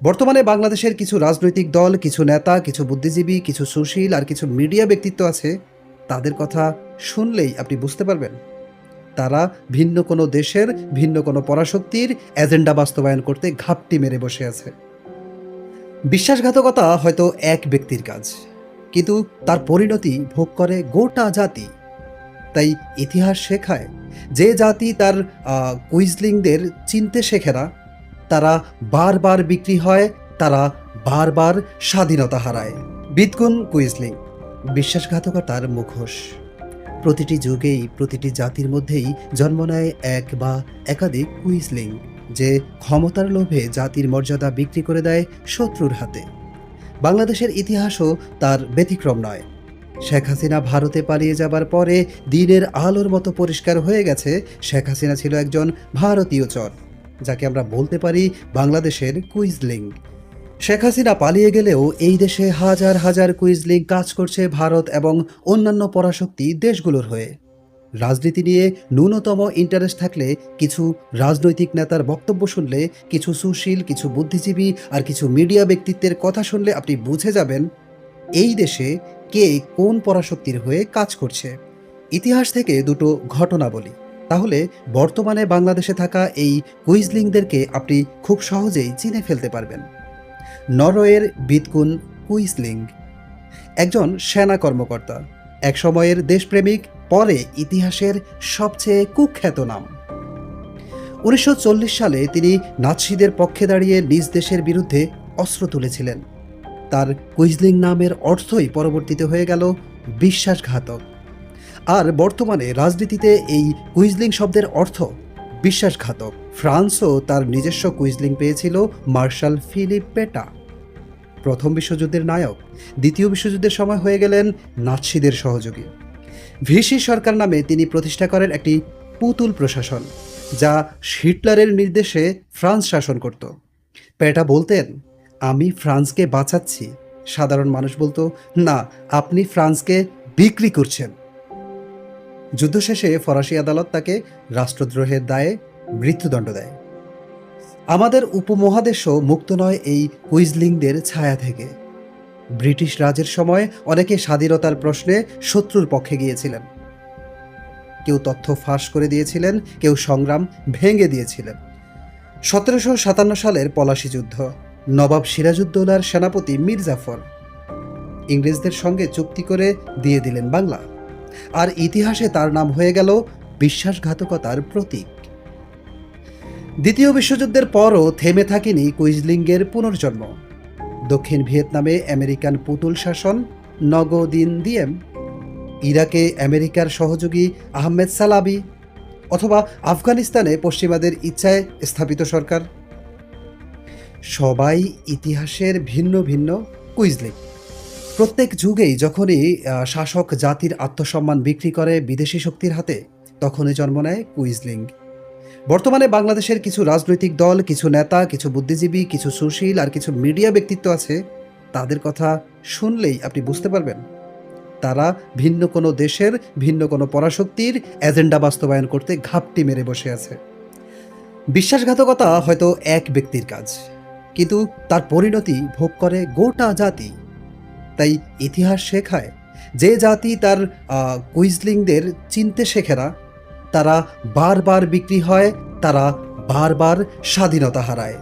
বর্তমানে বাংলাদেশের কিছু রাজনৈতিক দল, কিছু নেতা, কিছু বুদ্ধিজীবী, কিছু সুশীল আর কিছু মিডিয়া ব্যক্তিত্ব আছে। তাদের কথা শুনলেই আপনি বুঝতে পারবেন। তারা ভিন্ন কোনো দেশের, ভিন্ন কোনো পরাশক্তির এজেন্ডা বাস্তবায়ন করতে ঘাপটি মেরে বসে আছে। বিশ্বাসঘাতকতা হয়তো এক ব্যক্তির কাজ, কিন্তু তার পরিণতি ভোগ করে গোটা জাতি। তাই ইতিহাস শেখায়, যে জাতি তার কুইজলিংদের চিনতে শেখে না তারা বারবার বিক্রি হয়, তারা বারবার স্বাধীনতা হারায়। বিতকুন কুইজলিং, বিশ্বাসঘাতকতার মুখোশ। প্রতিটি যুগেই প্রতিটি জাতির মধ্যেই জন্ম নেয় এক বা একাধিক কুইজলিং, যে ক্ষমতার লোভে জাতির মর্যাদা বিক্রি করে দেয় শত্রুর হাতে। বাংলাদেশের ইতিহাসও তার ব্যতিক্রম নয়। শেখ হাসিনা ভারতে পালিয়ে যাবার পরে দিনের আলোর মতো পরিষ্কার হয়ে গেছে, শেখ হাসিনা ছিল একজন ভারতীয় চর। যাকে আমরা বলতে পারি বাংলাদেশের কুইজলিং। শেখ হাসিনা পালিয়ে গেলেও এই দেশে হাজার হাজার কুইজলিং কাজ করছে ভারত এবং অন্যান্য পরাশক্তি দেশগুলোর হয়ে। রাজনীতি নিয়ে ন্যূনতম ইন্টারেস্ট থাকলে কিছু রাজনৈতিক নেতার বক্তব্য শুনলে, কিছু সুশীল, কিছু বুদ্ধিজীবী আর কিছু মিডিয়া ব্যক্তিত্বের কথা শুনলে আপনি বুঝে যাবেন এই দেশে কে কোন পরাশক্তির হয়ে কাজ করছে। ইতিহাস থেকে দুটো ঘটনা বলি তাহলে বর্তমানে বাংলাদেশে থাকা এই কুইজলিংদেরকে আপনি খুব সহজেই চিনে ফেলতে পারবেন। নরওয়ের বিতকুন কুইজলিং। একজন সেনা কর্মকর্তা, এক সময়ের দেশপ্রেমিক, পরে ইতিহাসের সবচেয়ে কুখ্যাত নাম। উনিশশো চল্লিশ সালে তিনি নাৎসিদের পক্ষে দাঁড়িয়ে নিজ দেশের বিরুদ্ধে অস্ত্র তুলেছিলেন। তার কুইজলিং নামের অর্থই পরবর্তীতে হয়ে গেল বিশ্বাসঘাতক। আর বর্তমানে রাজনীতিতে এই কুইজলিং শব্দের অর্থ বিশ্বাসঘাতক। ফ্রান্সও তার নিজস্ব কুইজলিং পেয়েছিল মার্শাল ফিলিপ পেটা। প্রথম বিশ্বযুদ্ধের নায়ক, দ্বিতীয় বিশ্বযুদ্ধের সময় হয়ে গেলেন নাৎসিদের সহযোগী। ভিসি সরকার নামে তিনি প্রতিষ্ঠা করেন একটি পুতুল প্রশাসন, যা হিটলারের নির্দেশে ফ্রান্স শাসন করত। পেটা বলতেন, আমি ফ্রান্সকে বাঁচাচ্ছি। সাধারণ মানুষ বলতো, না, আপনি ফ্রান্সকে বিক্রি করছেন। যুদ্ধ শেষে ফরাসি আদালত তাকে রাষ্ট্রদ্রোহের দায়ে মৃত্যুদণ্ড দেয়। আমাদের উপমহাদেশও মুক্ত নয় এই কুইজলিংদের ছায়া থেকে। ব্রিটিশ রাজের সময় অনেকে স্বাধীনতার প্রশ্নে শত্রুর পক্ষে গিয়েছিলেন। কেউ তথ্য ফাঁস করে দিয়েছিলেন, কেউ সংগ্রাম ভেঙে দিয়েছিলেন। সতেরোশো সাতান্ন সালের পলাশি যুদ্ধ, নবাব সিরাজউদ্দৌলার সেনাপতি মীর জাফর ইংরেজদের সঙ্গে চুক্তি করে দিয়ে দিলেন বাংলা। আর ইতিহাসে তার নাম হয়ে গেল বিশ্বাসঘাতকতার প্রতীক। দ্বিতীয় বিশ্বযুদ্ধের পরও থেমে থাকেনি কুইজলিংয়ের পুনর্জন্ম। দক্ষিণ ভিয়েতনামে আমেরিকান পুতুল শাসন নগদিন দিয়েম। ইরাকে আমেরিকার সহযোগী আহমেদ সালাবি অথবা আফগানিস্তানে পশ্চিমাদের ইচ্ছায় স্থাপিত সরকার। সবাই ইতিহাসের ভিন্ন ভিন্ন কুইজলিং প্রত্যেক যুগেই যখনই শাসক জাতির আত্মসম্মান বিক্রি করে বিদেশি শক্তির হাতে, তখনই জন্ম নেয় কুইজলিং। বর্তমানে বাংলাদেশের কিছু রাজনৈতিক দল, কিছু নেতা, কিছু বুদ্ধিজীবী, কিছু সুশীল আর কিছু মিডিয়া ব্যক্তিত্ব আছে। তাদের কথা শুনলেই আপনি বুঝতে পারবেন। তারা ভিন্ন কোনো দেশের, ভিন্ন কোনো পরাশক্তির এজেন্ডা বাস্তবায়ন করতে ঘাপটি মেরে বসে আছে। বিশ্বাসঘাতকতা হয়তো এক ব্যক্তির কাজ, কিন্তু তার পরিণতি ভোগ করে গোটা জাতি। তাই ইতিহাস শেখায়। যে জাতি তার কুইজলিংদের চিনতে শেখে না, তারা বারবার বিক্রি হয়, তারা বারবার স্বাধীনতা হারায়।